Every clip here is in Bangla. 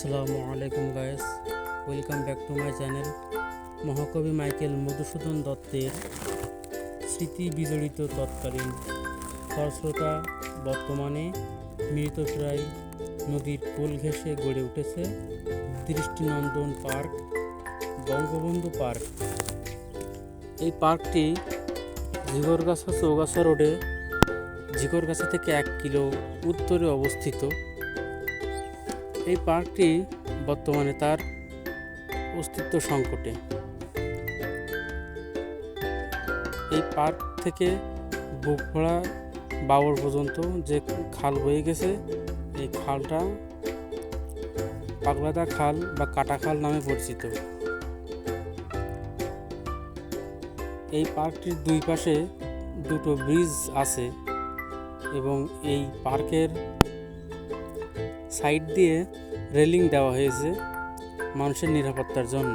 আসসালামু আলাইকুম guys welcome back to my channel মহাকবি মাইকেল মধুসূদন দত্তের স্মৃতি বিজড়িত তৎকালীন খরস্রোতা বর্তমানে মৃতপ্রায় নদীর কোল ঘেঁষে গড়ে উঠেছে দৃষ্টিনন্দন পার্ক, বঙ্গবন্ধু পার্ক। এই পার্কটি ঝিগরগাছা চৌগাছা রোডে, ঝিগরগাছা থেকে এক কিলো উত্তরে অবস্থিত। এই পার্কটি বর্তমানে তার অস্তিত্ব সংকটে। এই পার্ক থেকে বুকভরা বাবর পর্যন্ত যে খাল বয়ে গেছে, এই খালটা পাগলাদা খাল বা কাটা খাল নামে পরিচিত। এই পার্কটির দুই পাশে দুটো ব্রিজ আছে এবং এই পার্কের সাইড দিয়ে রেলিং দেওয়া হয়েছে মানুষের নিরাপত্তার জন্য।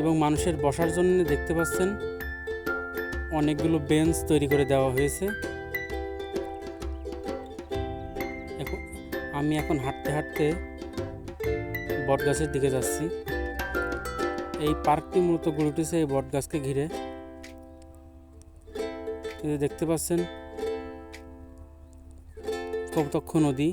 এবং মানুষের বসার জন্য দেখতে পাচ্ছেন অনেকগুলো বেঞ্চ তৈরি করে দেওয়া হয়েছে। আমি এখন হাঁটতে হাঁটতে বটগাছের দিকে যাচ্ছি। এই পার্কটি মূলত গড়ে উঠেছে এই বটগাছকে ঘিরে। দেখতে পাচ্ছেন কপতক্ষ নদী।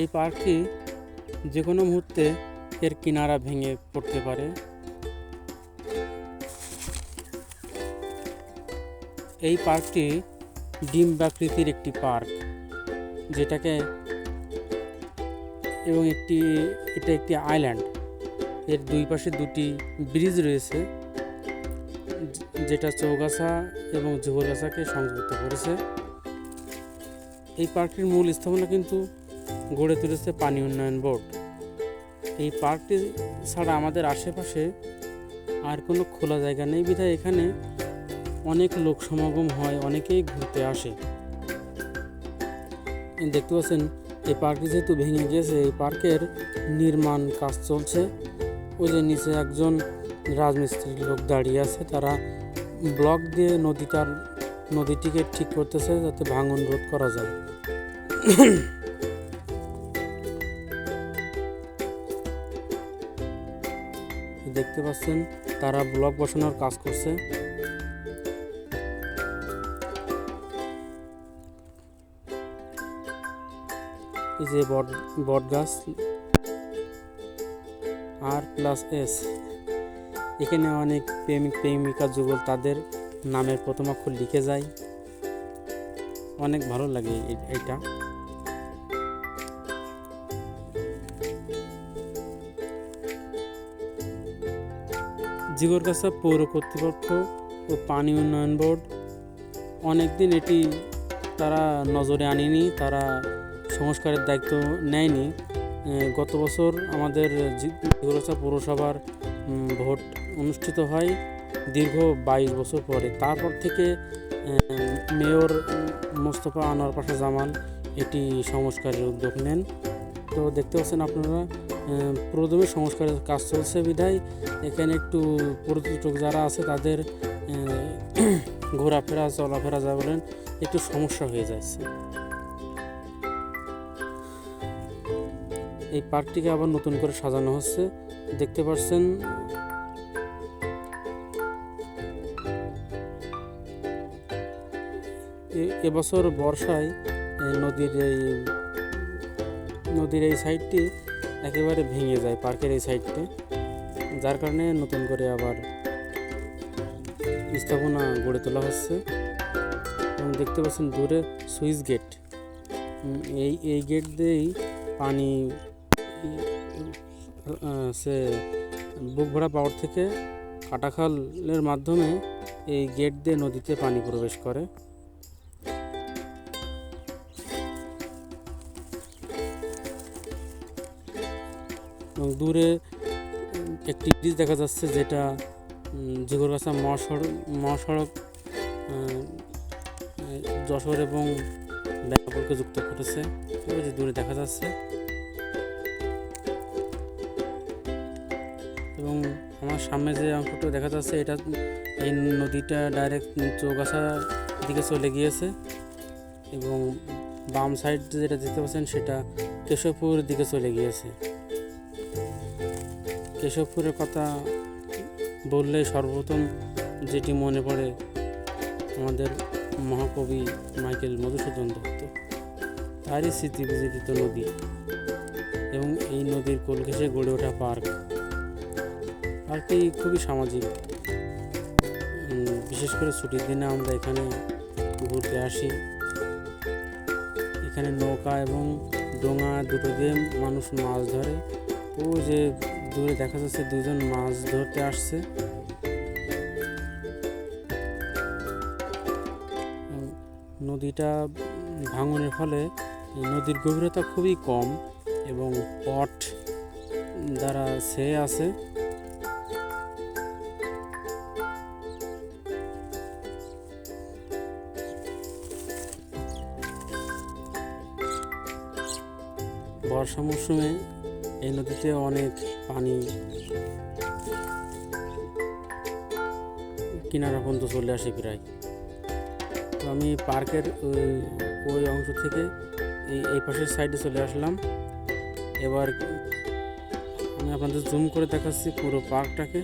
এই পার্কটি যে কোনো মুহূর্তে এর কিনারা ভেঙে পড়তে পারে। এই পার্কটি ডিম আকৃতির একটি পার্ক, যেটাকে এবং একটি, এটা একটি আইল্যান্ড। এর দুই পাশে দুটি ব্রিজ রয়েছে, যেটা চৌগাছা এবং জোহরগাছাকে সংযুক্ত করেছে। এই পার্কটির মূল স্থাপনা কিন্তু গড়ে তুলেছে পানি উন্নয়ন বোর্ড। এই পার্কটি ছাড়া আমাদের আশেপাশে আর কোনো খোলা জায়গা নেই। বিধায় এখানে অনেক লোক সমাগম হয়, অনেকেই ঘুরতে আসে। দেখতে পাচ্ছেন, এই পার্কটি যেহেতু ভেঙে গিয়েছে, এই পার্কের নির্মাণ কাজ চলছে। ওই যে নিচে একজন রাজমিস্ত্রি লোক দাঁড়িয়ে আছে, তারা ব্লক দিয়ে নদীটার নদীটিকে ঠিক করতেছে যাতে ভাঙন রোধ করা যায়। দেখতে পাচ্ছেন, তারা ব্লক বসানোর কাজ করছে। এই যে বট বট গাছ আর প্লাস এস এখানে অনেক প্রেমিক, প্রেমিকা, যুগল তাদের নামের প্রথম অক্ষর লিখে যায়। অনেক ভালো লাগে এটা। জিগরগাছা পৌর কর্তৃপক্ষ ও পানি উন্নয়ন বোর্ড, অনেকদিন এটি তারা নজরে আনেনি, তারা সংস্কারের দায়িত্ব নেয়নি। গত বছর আমাদের জিগরগাছা পৌরসভার ভোট অনুষ্ঠিত হয় দীর্ঘ বাইশ বছর পরে। তারপর থেকে মেয়র মোস্তফা আনোয়ার পাশা জামান এটি সংস্কারের উদ্যোগ নেন। তো দেখতে পাচ্ছেন আপনারা প্রথমে সংস্কারের কাজ চলছে বিধায়। এখানে একটু পর্যটক যারা আছে তাদের ঘোরাফেরা, চলাফেরা যা বলেন, একটু সমস্যা হয়ে যাচ্ছে। এই পার্কটিকে আবার নতুন করে সাজানো হচ্ছে। দেখতে পাচ্ছেন এবছর বর্ষায় নদীর এই নদীর এই সাইডটি একেবারে ভেঙে যায়, পার্কের এই সাইডটি। যার কারণে নতুন করে আবার স্থাপনা গড়ে তোলা হচ্ছে। এবং দেখতে পাচ্ছেন দূরে সুইচ গেট। এই এই গেট দিয়েই পানি সে বুক ভরা পাওয়ার থেকে কাটাখালের মাধ্যমে এই গেট দিয়ে নদীতে পানি প্রবেশ করে। এবং দূরে একটি ব্রিজ দেখা যাচ্ছে যেটা জিগরগাছা মহাসড়ক মহাসড়ক যশোর এবং ব্যাপলকে যুক্ত করেছে। দূরে দেখা যাচ্ছে। এবং আমার সামনে যে অংশটা দেখা যাচ্ছে, এটা এই নদীটা ডাইরেক্ট চৌগাছা দিকে চলে গিয়েছে এবং বাম সাইড যেটা দেখতে পাচ্ছেন, সেটা কেশবপুর দিকে চলে গিয়েছে। কেশবপুরের কথা বললে সর্বপ্রথম যেটি মনে পড়ে, আমাদের মহাকবি মাইকেল মধুসূদন দত্ত। তারই স্মৃতি বিজড়িত নদী। এবং এই নদীর কোল গড়ে ওঠা পার্ক। পার্কটি খুবই সামাজিক। বিশেষ করে ছুটির দিনে আমরা এখানে ঘুরতে আসি। এখানে নৌকা এবং ডোঙা দুটো দিয়ে মানুষ মাছ ধরে। ও যে দূরে দেখা যাচ্ছে দুজন মাছ ধরতে আসছে। নদীটা ভাঙনের ফলে নদীর গভীরতা খুবই কম এবং পট দ্বারা ছেয়ে আছে। বর্ষা মৌসুমে এই নদীতে অনেক পানি। কিনারা পর্যন্ত চলে আসে প্রায়। তো আমি পার্কের ওই অংশ থেকে এই এই পাশের সাইডে চলে আসলাম। এবার আমি আপনাদের জুম করে দেখাচ্ছি পুরো পার্কটাকে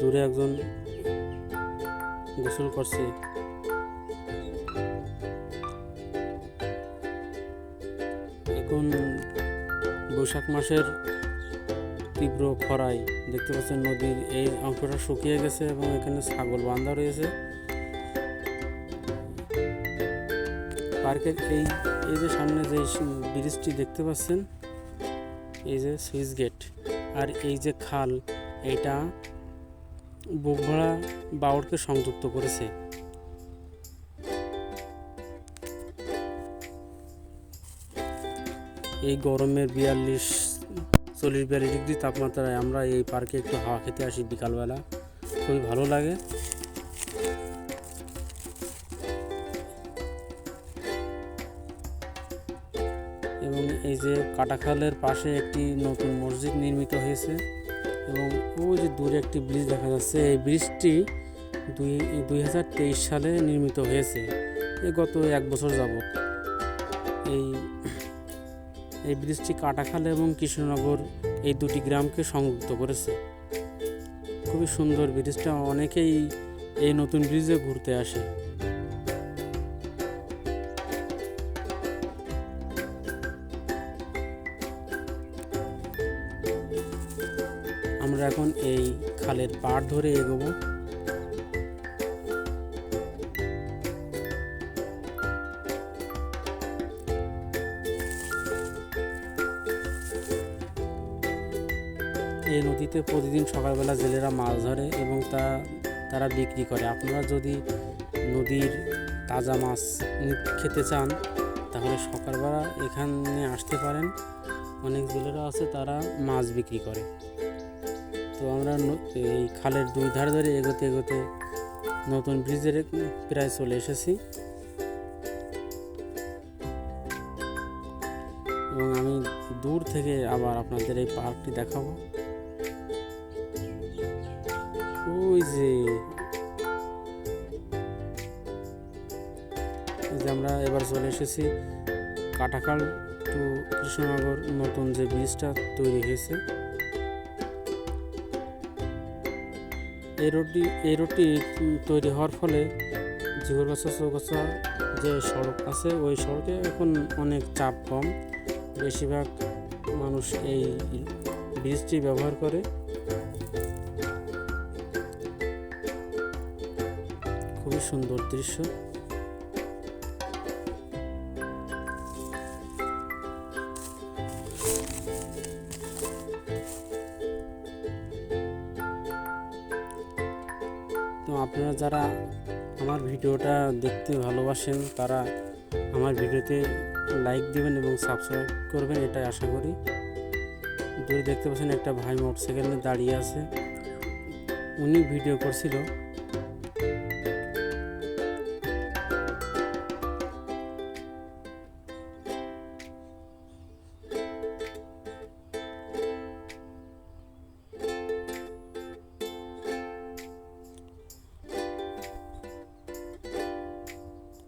দূরে একজন গোসল করছে। এখন বৈশাখ মাসের তীব্র খরায় দেখতে পাচ্ছেন নদীর এই অংশটা শুকিয়ে গেছে এবং এখানে ছাগল বান্ধা রয়েছে। পার্কের এই এই যে সামনে যে ব্রিজটি দেখতে পাচ্ছেন, এই যে সুইচ গেট, আর এই যে খাল, এইটা বুকভরা বাউরকে সংযুক্ত করেছে। এই গরমের বিয়াল্লিশ, চল্লিশ, বিয়াল্লিশ ডিগ্রি তাপমাত্রায় আমরা এই পার্কে একটু হাওয়া খেতে আসি বিকালবেলা। খুবই ভালো লাগে। এবং এই যে কাটাখালের পাশে একটি নতুন মসজিদ নির্মিত হয়েছে। এবং ওই যে দূরে একটি ব্রিজ দেখা যাচ্ছে, এই ব্রিজটি দুই দুই হাজার তেইশ সালে নির্মিত হয়েছে। এই গত এক বছর যাবত এই এই ব্রিজটি কাটাখাল এবং কৃষ্ণনগর এই দুটি গ্রামকে সংযুক্ত করেছে। খুবই সুন্দর ব্রিজটা, অনেকেই এই নতুন ব্রিজে ঘুরতে আসে। এখন এই খালের পাড় ধরে এগোবো। এই নদীতে প্রতিদিন সকালবেলা জেলেরা মাছ ধরে এবং তা, তারা বিক্রি করে। আপনারা যদি নদীর তাজা মাছ খেতে চান, তাহলে সকালবেলা এখানে আসতে পারেন। অনেক জেলেরা আছে, তারা মাছ বিক্রি করে। তো আমরা এই খালের দুই ধারে ধরে এগোতে এগোতে নতুন ব্রিজের প্রায় চলে এসেছি। এবং আমি দূর থেকে আবার আপনাদের এই পার্কটি দেখাবো। ওই যে যে আমরা এবার চলে এসেছি কাটাখাল টু কৃষ্ণনগর। নতুন যে ব্রিজটা তৈরি হয়েছে। এই রোডটি, এই তৈরি হওয়ার ফলে জিগরগাছা চৌগাছা যে সড়ক আছে, ওই সড়কে এখন অনেক চাপ কম। বেশিরভাগ মানুষ এই ব্রিজটি ব্যবহার করে। খুবই সুন্দর দৃশ্য। আপনারা যারা আমার ভিডিওটা দেখতে ভালোবাসেন, তারা আমার ভিডিওতে লাইক দেবেন এবং সাবস্ক্রাইব করবেন, এটাই আশা করি। দূরে দেখতে পাচ্ছেন একটা ভাই মোটরসাইকেল দাঁড়িয়ে আছে। উনি ভিডিও করছিল।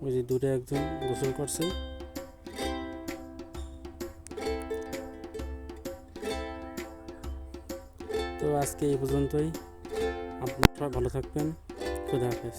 ওই যে দূরে একজন গোসল করছে তো আজকে এই পর্যন্তই। আপনারা সবাই ভালো থাকবেন। খুদা হাফেজ।